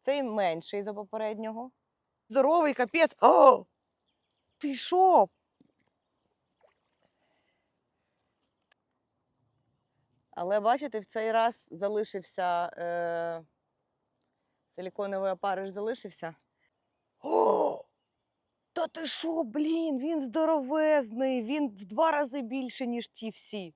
Цей менший за попереднього. Здоровий капець. О! Ти що? Але бачите, в цей раз залишився е... силіконовий опариш залишився. О! Та ти що, блін, він здоровезний, він в два рази більше, ніж ті всі.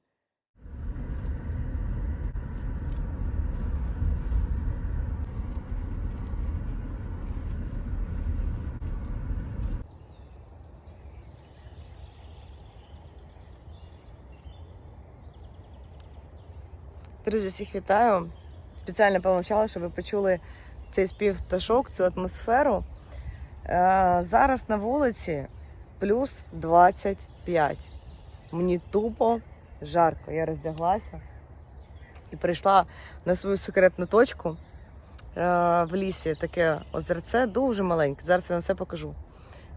Друзі, всіх вітаю. Спеціально помовчала, щоб ви почули цей спів пташок, цю атмосферу. Е, зараз на вулиці плюс 25. Мені тупо жарко. Я роздяглася і прийшла на свою секретну точку. Е, в лісі таке озерце дуже маленьке. Зараз я вам все покажу.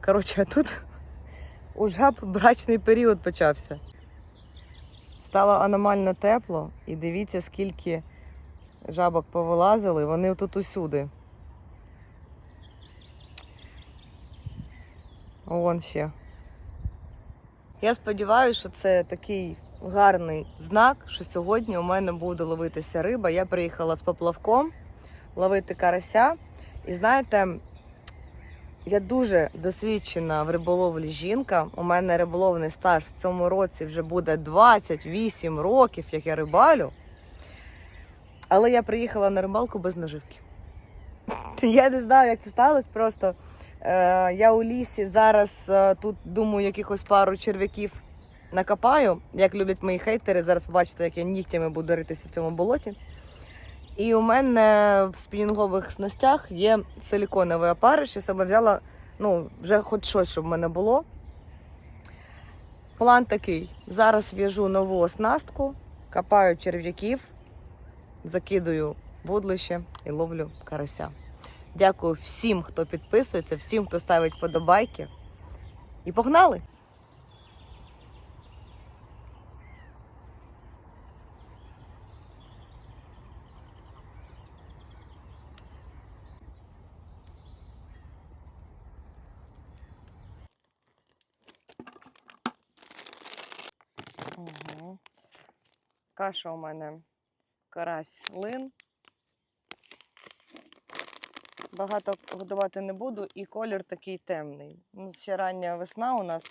Коротше, а тут у жаб брачний період почався. Стало аномально тепло, і дивіться, скільки жабок повилазили, вони тут усюди. Вон ще. Я сподіваюся, що це такий гарний знак, що сьогодні у мене буде ловитися риба. Я приїхала з поплавком ловити карася. І знаєте, я дуже досвідчена в риболовлі жінка. У мене риболовний стаж в цьому році вже буде 28 років, як я рибалю. Але я приїхала на рибалку без наживки. Я не знаю, як це сталося. Просто е, я у лісі зараз е, тут думаю, якихось пару черв'яків накопаю. Як люблять мої хейтери, зараз побачите, як я нігтями буду ритися в цьому болоті. І у мене в спінінгових снастях є силіконовий опариш. Я себе взяла, ну, вже хоч щось, щоб в мене було. План такий: зараз в'яжу нову оснастку, копаю черв'яків, закидую вудлище і ловлю карася. Дякую всім, хто підписується, всім, хто ставить вподобайки. І погнали! Угу. Каша у мене карась лин. Багато годувати не буду, і колір такий темний. Ну, ще рання весна у нас.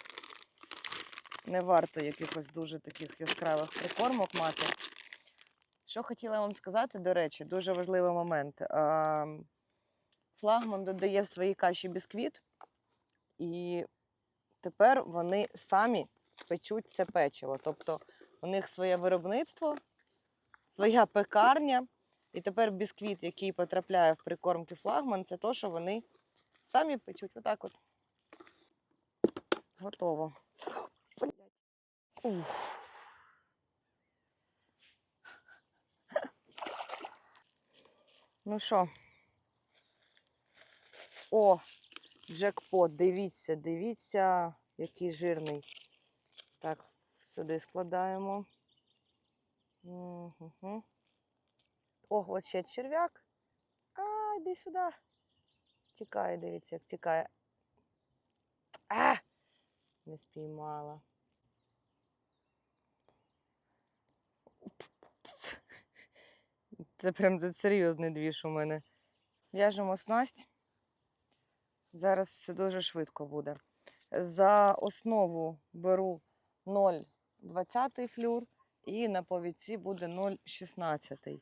Не варто якихось дуже таких яскравих прикормок мати. Що хотіла вам сказати, до речі, дуже важливий момент. Флагман додає в своїй каші бісквіт, і тепер вони самі печуть це печиво. Тобто у них своє виробництво, своя пекарня. І тепер бісквіт, який потрапляє в прикормки флагман, це то, що вони самі печуть. Отак от. Готово. Уф. Ну що? О, джекпот. Дивіться, дивіться, який жирний. Так, сюди складаємо. Угу. Ох, от ще черв'як. А, йди сюди. Тікає, дивіться, як тікає. А! Не спіймала. Це прям тут серйозний двіж у мене. В'яжемо снасть. Зараз все дуже швидко буде. За основу беру 0,20 флюр і на повідці буде 0,16.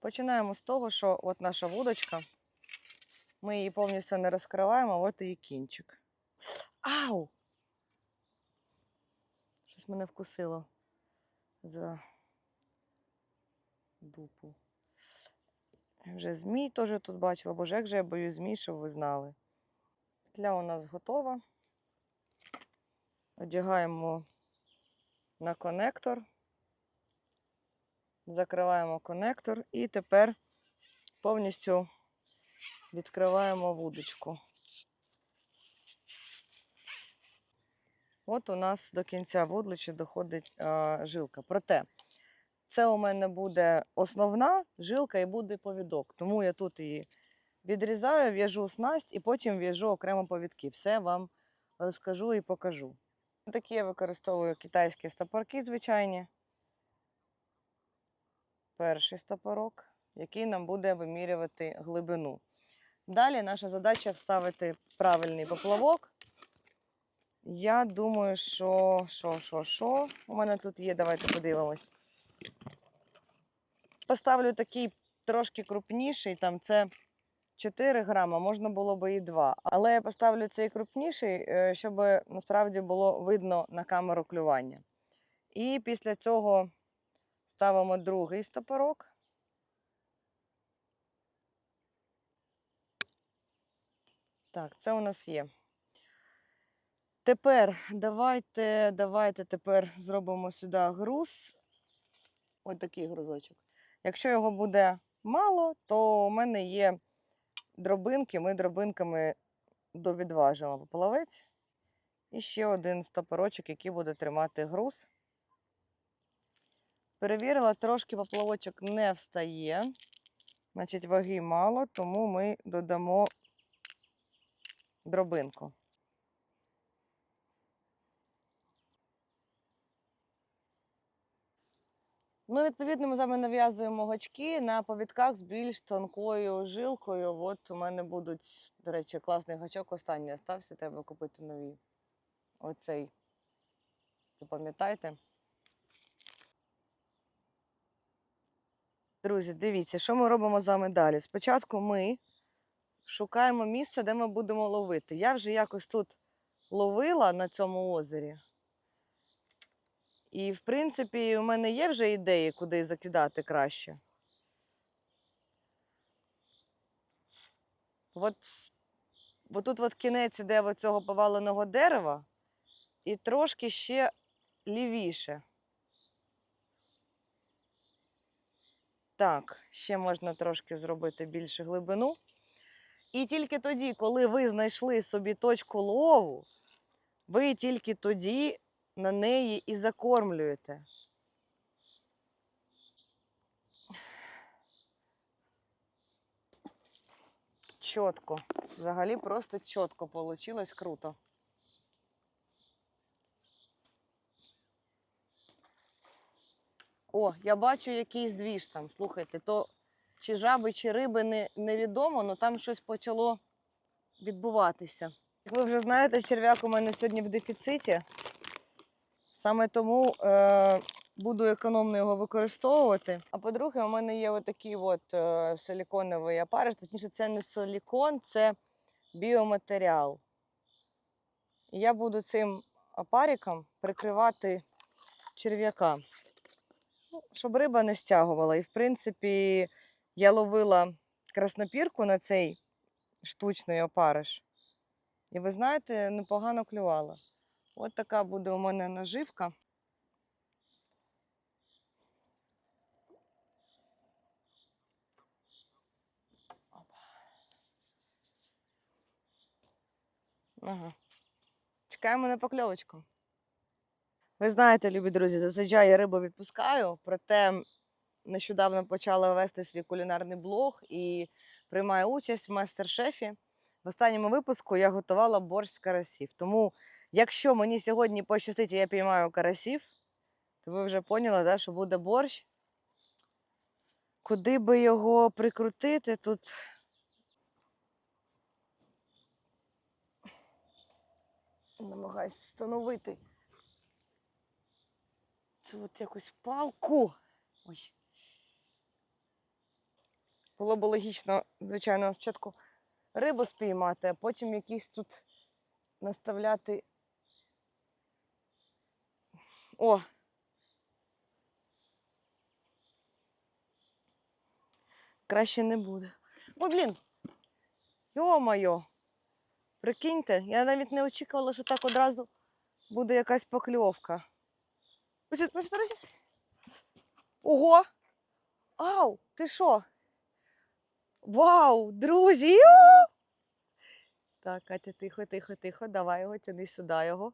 Починаємо з того, що от наша вудочка, ми її повністю не розкриваємо, от її кінчик. Ау! Щось мене вкусило за дупу. Вже змій теж тут бачила, боже, як же я боюсь змій, щоб ви знали. Петля у нас готова. Одягаємо на конектор. Закриваємо конектор і тепер повністю відкриваємо вудочку. От у нас до кінця вудлича доходить а, жилка. Проте Це у мене буде основна жилка і буде повідок. Тому я тут її відрізаю, в'яжу снасть і потім в'яжу окремо повідки. Все вам розкажу і покажу. Такі я використовую китайські стопорки звичайні. Перший стопорок, який нам буде вимірювати глибину. Далі наша задача вставити правильний поплавок. Я думаю, що, що, що, що у мене тут є, давайте подивимось. Поставлю такий трошки крупніший, там це 4 грама, можна було би і 2. Але я поставлю цей крупніший, е, щоб насправді було видно на камеру клювання. І після цього ставимо другий стопорок. Так, це у нас є. Тепер давайте, давайте тепер зробимо сюди груз. Ось такий грузочок. Якщо його буде мало, то у мене є дробинки. Ми дробинками довідважимо поплавець. І ще один стопорочок, який буде тримати груз. Перевірила, трошки поплавочок не встає. Значить, ваги мало, тому ми додамо дробинку. Ну, відповідно, ми з вами нав'язуємо гачки на повідках з більш тонкою жилкою. От у мене будуть, до речі, класний гачок останній остався, треба купити нові. Оцей. Запам'ятайте. Друзі, дивіться, що ми робимо з вами далі. Спочатку ми шукаємо місце, де ми будемо ловити. Я вже якось тут ловила на цьому озері. І, в принципі, у мене є вже ідеї, куди закидати краще. От, от тут от кінець іде цього поваленого дерева, і трошки ще лівіше. Так, ще можна трошки зробити більше глибину. І тільки тоді, коли ви знайшли собі точку лову, ви тільки тоді на неї і закормлюєте. Чітко. Взагалі просто чітко получилось круто. О, я бачу якийсь двіж там. Слухайте, то чи жаби, чи риби не, невідомо, але там щось почало відбуватися. Ви вже знаєте, черв'як у мене сьогодні в дефіциті. Саме тому е, буду економно його використовувати. А по-друге, у мене є отакий от, е, силіконовий апарат. Точніше, це не силікон, це біоматеріал. І я буду цим апариком прикривати черв'яка, ну, щоб риба не стягувала. І, в принципі, я ловила краснопірку на цей штучний опариш. І ви знаєте, непогано клювала. От така буде у мене наживка. Ага. Чекаємо на покльовочку. Ви знаєте, любі друзі, зазвичай я рибу відпускаю, проте нещодавно почала вести свій кулінарний блог і приймаю участь в мастер-шефі. В останньому випуску я готувала борщ з карасів. Тому Якщо мені сьогодні пощастить і я піймаю карасів, то ви вже поняли, да, що буде борщ. Куди би його прикрутити тут? Намагаюсь встановити цю от якусь палку. Ой. Було б логічно, звичайно, спочатку рибу спіймати, а потім якісь тут наставляти о! Краще не буде. О, блін! Йо-моє! Прикиньте, я навіть не очікувала, що так одразу буде якась покльовка. Ого! Ау! Ти що? Вау, друзі! Ю! Так, Катя, тихо, тихо, тихо, давай його, тяни сюди його.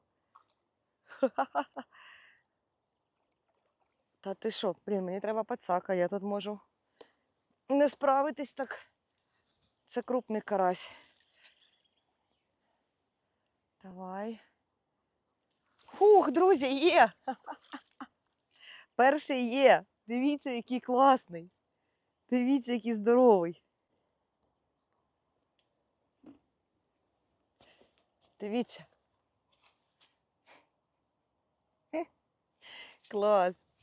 Та ти що, блін, мені треба пацака, я тут можу не справитись так. Це крупний карась. Давай. Фух, друзі, є! Перший є. Дивіться, який класний. Дивіться, який здоровий. Дивіться. Клас.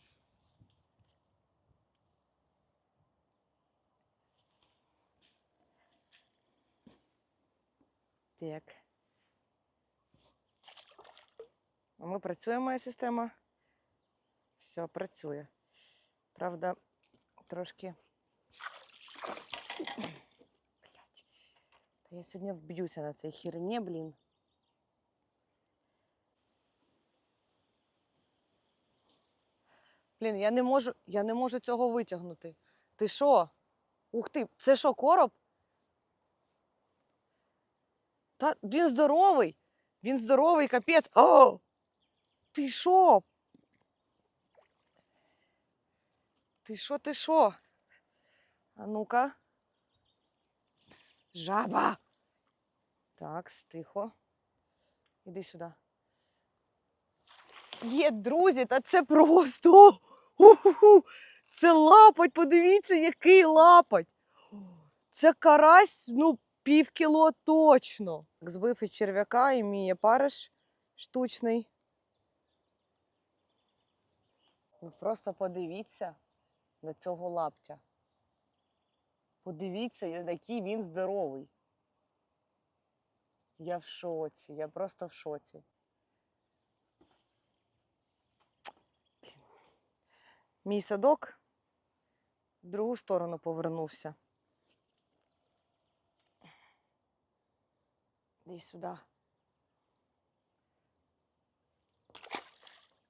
Так. А Ми працює моя система. Все, працює. Правда, трошки. Блять. Та я сьогодні вб'юся на цій херні, блін. Блін, я не можу, я не можу цього витягнути. Ти що? Ух ти, це що, короб? Та він здоровий. Він здоровий, капець. О! Ти що? Ти що, ти що? А ну-ка. Жаба. Так, стихо. Іди сюди. Є, друзі, та це просто. Уху! Це лапать, подивіться, який лапать. Це карась, ну, пів кіло точно. Збив із черв'яка і мій опариш штучний. Ви просто подивіться на цього лаптя. Подивіться, який він здоровий. Я в шоці, я просто в шоці. Мій садок в другу сторону повернувся. Іди сюди.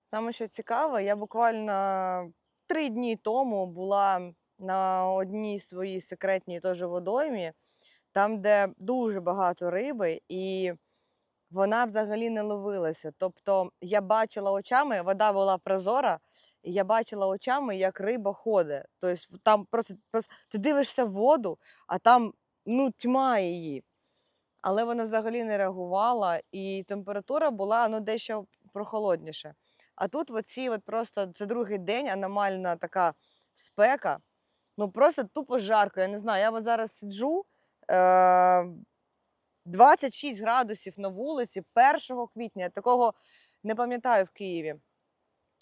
Саме що цікаво, я буквально три дні тому була на одній своїй секретній теж водоймі, там, де дуже багато риби, і вона взагалі не ловилася. Тобто я бачила очами, вода була прозора, і я бачила очами, як риба ходить. Тобто там просто, просто ти дивишся в воду, а там ну, тьма її. Але вона взагалі не реагувала, і температура була ну, дещо прохолодніше. А тут оці от просто це другий день, аномальна така спека. Ну просто тупо жарко. Я не знаю. Я от зараз сиджу. Е- 26 градусів на вулиці 1 квітня. Такого не пам'ятаю в Києві.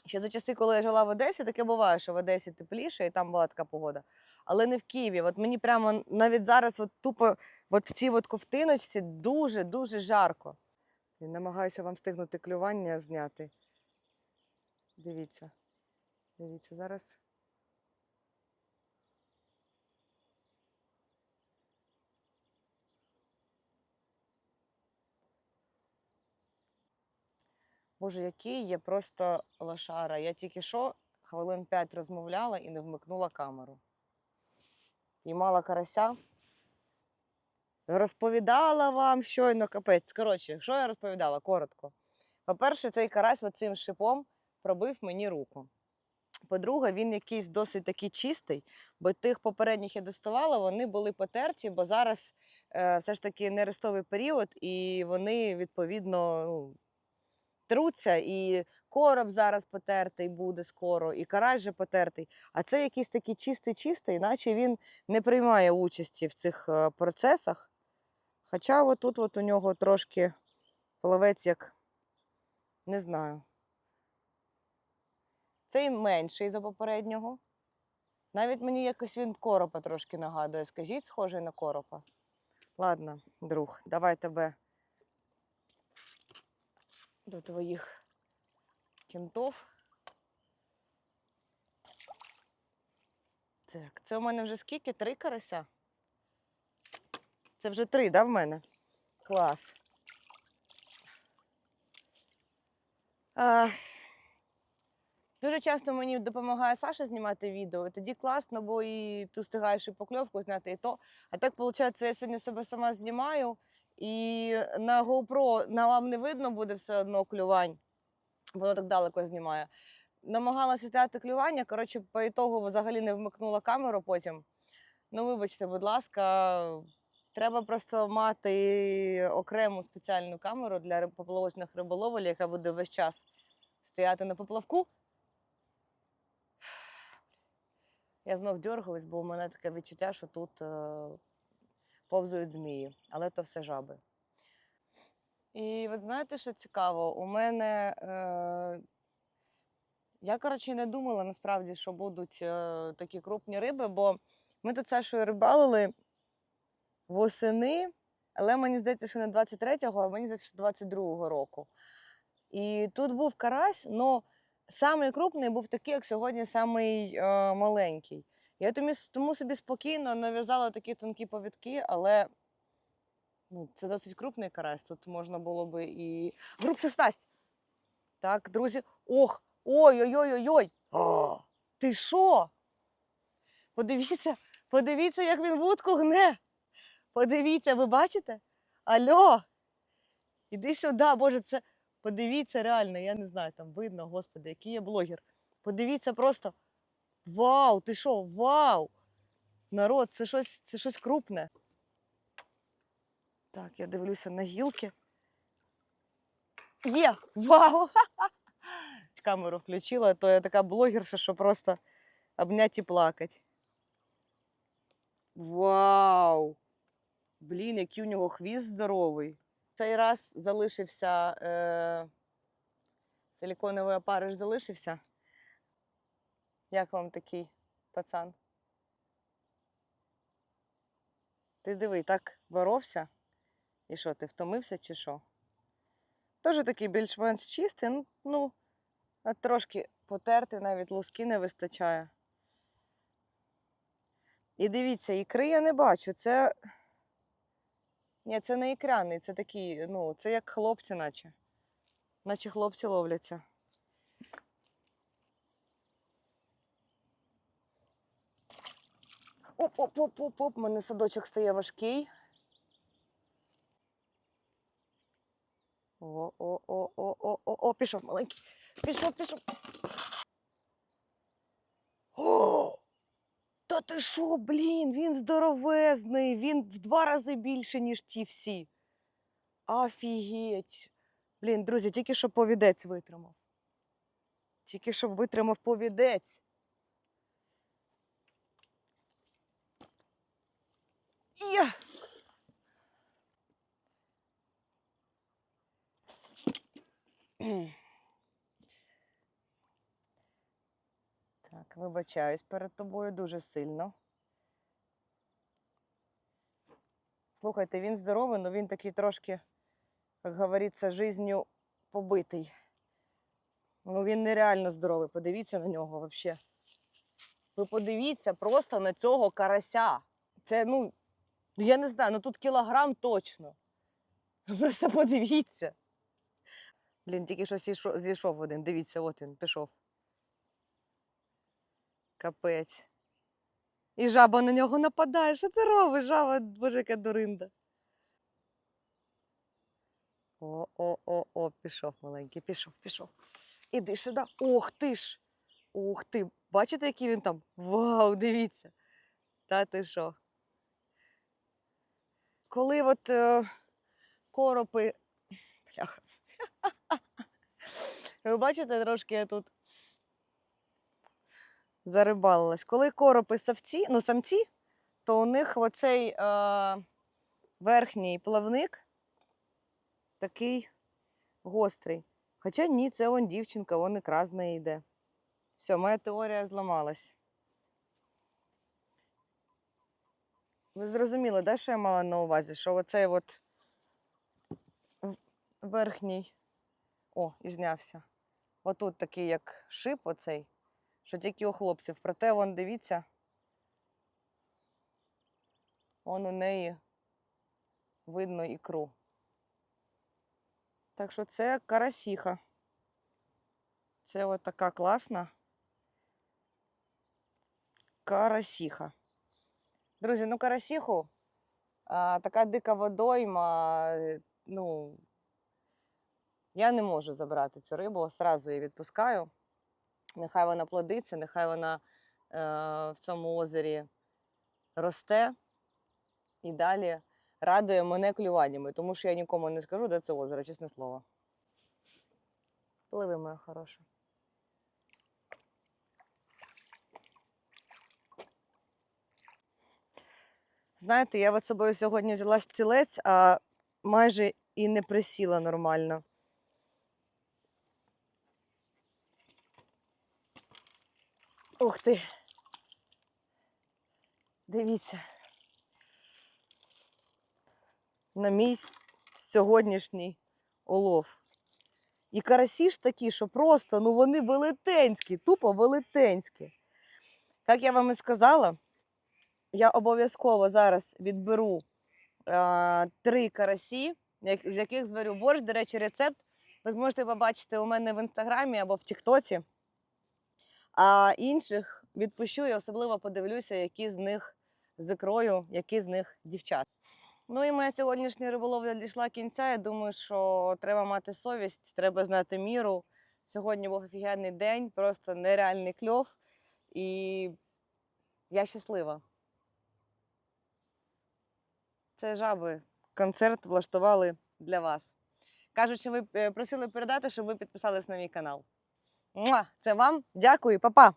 Ще за часи, коли я жила в Одесі, таке буває, що в Одесі тепліше і там була така погода. Але не в Києві. От мені прямо навіть зараз от тупо от в цій от ковтиночці дуже-дуже жарко. Я намагаюся вам встигнути клювання зняти. Дивіться. Дивіться, зараз. Боже, який я просто лошара. Я тільки що хвилин 5 розмовляла і не вмикнула камеру. Піймала карася. Розповідала вам щойно капець. Коротше, що я розповідала? Коротко. По-перше, цей карась оцим шипом пробив мені руку. По-друге, він якийсь досить такий чистий, бо тих попередніх я доставала, вони були потерті, бо зараз е, все ж таки нерестовий період, і вони, відповідно, ну, труться, і короб зараз потертий буде скоро, і карась вже потертий. А це якийсь такий чистий-чистий, наче він не приймає участі в цих е, процесах. Хоча отут от у нього трошки плавець як не знаю. Цей менший за попереднього. Навіть мені якось він коропа трошки нагадує. Скажіть, схожий на коропа. Ладно, друг, давай тебе до твоїх кінтов. Так, це у мене вже скільки? Три карася? Це вже три, да, в мене? Клас. А, дуже часто мені допомагає Саша знімати відео. і Тоді класно, бо і ти встигаєш і покльовку зняти, і то. А так, виходить, я сьогодні себе сама знімаю, і на GoPro на вам не видно буде все одно клювань. Воно так далеко знімає. намагалася зняти клювання. Коротше, по ітогу взагалі не вмикнула камеру потім. Ну, вибачте, будь ласка, треба просто мати окрему спеціальну камеру для поплавочних риболовель, яка буде весь час стояти на поплавку. Я знов дергаюсь, бо у мене таке відчуття, що тут е, повзують змії, але то все жаби. І от знаєте, що цікаво? У мене. Е, я, коротше, не думала насправді, що будуть е, такі крупні риби, бо ми тут Сашою рибалили восени, але мені здається, що не 23-го, а мені здається, що 22-го року. І тут був карась, але самий крупний був такий, як сьогодні, самий е, маленький. Я тому, тому собі спокійно нав'язала такі тонкі повідки, але ну, це досить крупний карась. Тут можна було би і. Грубша снасть! Так, друзі. Ох! Ой-ой-ой-ой-ой! Ти що? Подивіться, подивіться, як він вудку гне. Подивіться, ви бачите? Альо! Іди сюди, Боже, це. Подивіться реально, я не знаю, там видно, господи, який я блогер. Подивіться просто. Вау, ти що? Вау! Народ, це щось, це щось крупне. Так, я дивлюся на гілки. Є! Вау! Камеру включила, то я така блогерша, що просто обнять і плакать. Вау! Блін, який у нього хвіст здоровий. Цей раз залишився е, силіконовий опариш залишився. Як вам такий пацан? Ти диви, так боровся? І що, ти втомився чи що? Теж такий більш-менш чистий, ну, ну трошки потертий, навіть луски не вистачає. І дивіться, ікри я не бачу. Це. Ні, це не ікряний, це такий, ну, це як хлопці, наче. Наче хлопці ловляться. Оп-оп-оп-оп-оп, у мене садочок стає важкий. О-о-о-о-о-о-о, пішов маленький. Пішов, пішов. О! Ти що, блін, він здоровезний, він в два рази більше, ніж ті всі. Офігеть. Блін, друзі, тільки щоб повідець витримав. Тільки щоб витримав повідець. Є! Так, вибачаюсь перед тобою дуже сильно. Слухайте, він здоровий, але він такий трошки, як говориться, жизнью побитий. Ну, він нереально здоровий. Подивіться на нього взагалі. Ви подивіться просто на цього карася. Це, ну, я не знаю, ну тут кілограм точно. Просто подивіться. Блін, тільки що зійшов один. Дивіться, от він пішов. Капець. І жаба на нього нападає. Що ти робиш, жаба, боже, яка дуринда. О, о, о, о, пішов маленький, пішов, пішов. Іди сюди. Ох ти ж. Ух ти. Бачите, який він там? Вау, дивіться. Та ти що? Коли от е, коропи. Бляха. Ви бачите, трошки я тут зарибалилась. Коли коропи савці, ну, самці, то у них оцей е, верхній плавник такий гострий. Хоча ні, це вон дівчинка, вон ікра з неї йде. Все, моя теорія зламалась. Ви зрозуміли, да, що я мала на увазі? Що оцей от верхній. О, і знявся. Отут такий, як шип, оцей, що тільки у хлопців. Проте, вон, дивіться. Он у неї видно ікру. Так що це карасіха. Це от така класна карасіха. Друзі, ну карасіху, а, така дика водойма, ну, я не можу забрати цю рибу, одразу її відпускаю. Нехай вона плодиться, нехай вона е, в цьому озері росте і далі радує мене клюваннями, тому що я нікому не скажу, де це озеро, чесне слово. Пливи, моя хороша. Знаєте, я от собою сьогодні взяла стілець, а майже і не присіла нормально. Ух ти. Дивіться. На мій сьогоднішній улов. І карасі ж такі, що просто, ну вони велетенські, тупо велетенські. Як я вам і сказала, я обов'язково зараз відберу а, три карасі, як- з яких зварю борщ. До речі, рецепт ви зможете побачити у мене в інстаграмі або в Тіктоці. А інших відпущу і особливо подивлюся, які з них з ікрою, які з них дівчат. Ну і моя сьогоднішня риболовля дійшла кінця. Я думаю, що треба мати совість, треба знати міру. Сьогодні був офігенний день, просто нереальний кльов. І я щаслива. Це жаби. Концерт влаштували для вас. Кажуть, що ви е, просили передати, щоб ви підписались на мій канал. Це вам. Дякую, па-па!